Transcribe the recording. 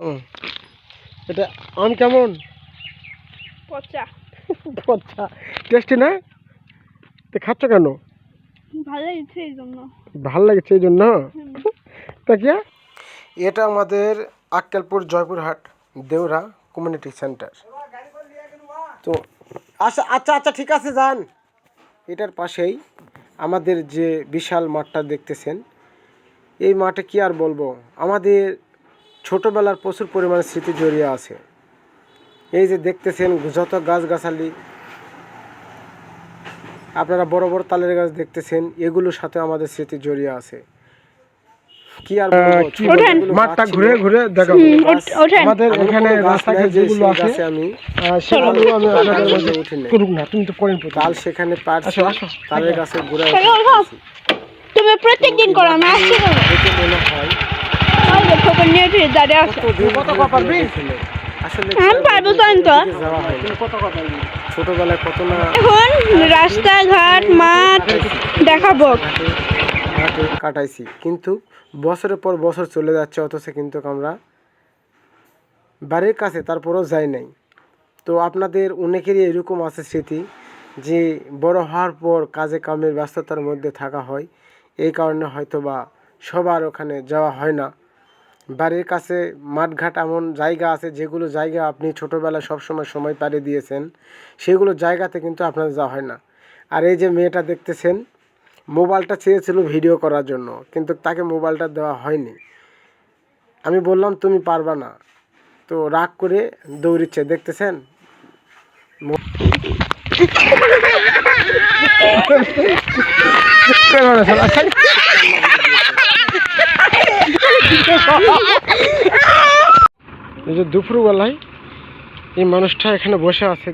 হুম এটা আম কেমন? পচা। আচ্ছা টেস্টি না? তো খাচ্ছ কেন? ভালো লাগছে এই জন্য। ভালো লাগছে এই জন্য? তা কি? এটা আমাদের আক্কেলপুর জয়পুরহাট দেউরা কমিউনিটি সেন্টার। তো আচ্ছা আচ্ছা আচ্ছা ঠিক আছে যান। এটার পাশেই আমাদের যে বিশাল মাঠটা দেখতেছেন এই মাঠে কি আর বলব? আমাদের ছোটোবেলার প্রচুর পরিমাণে স্মৃতি জড়িয়ে আছে। এই যে দেখতেছেন যত গাছগাছালি আপনারা বড় বড় তালের গাছ দেখতেছেন এগুলোর সাথে আমাদের স্মৃতি জড়িয়ে আছে। কি আর মাঠটা ঘুরে ঘুরে দেখাবো। আমাদের এখানে রাস্তাঘাট যেগুলো আছে। আমি। সেগুলো আমি আপনাদের গাছে উঠি নাই। করুক না তুমি তো পেতে তাল সেখানে আসো। তালের গাছে ঘুরে তুমি প্রত্যেক দিন করো আমি আসছি। মনে হয় খোকন নিয়ে দাঁড়িয়ে আছে। কত পারবি? আমি পারব তো আমি। ছোটবেলায় কত না এখন রাস্তাঘাট মাঠ দেখাবো। কাটাইছি। কিন্তু বছরের পর বছর চলে যাচ্ছে অথচ কিন্তু আমরা বাড়ির কাছে তারপরও যাই নাই। তো আপনাদের অনেকেরই এরকম আছে স্মৃতি যে বড় হওয়ার পর কাজে কামের ব্যস্ততার মধ্যে থাকা হয়। এই কারণে হয়তো বা সবার ওখানে যাওয়া হয় না। বাড়ির কাছে মাঠঘাট এমন জায়গা আছে যেগুলো জায়গা আপনি ছোটোবেলায় সবসময় সময় পাড়ি দিয়েছেন, সেগুলো জায়গাতে কিন্তু আপনার যাওয়া হয় না। আর এই যে মেয়েটা দেখতেছেন, মোবাইলটা চেয়েছিল ভিডিও করার জন্য, কিন্তু তাকে মোবাইলটা দেওয়া হয়নি। আমি বললাম, তুমি পারবা না। তো রাগ করে দৌড়িচ্ছে, দেখতেছেন? এই যে দুপুরবেলায় এই মানুষটা এখানে বসে আছে।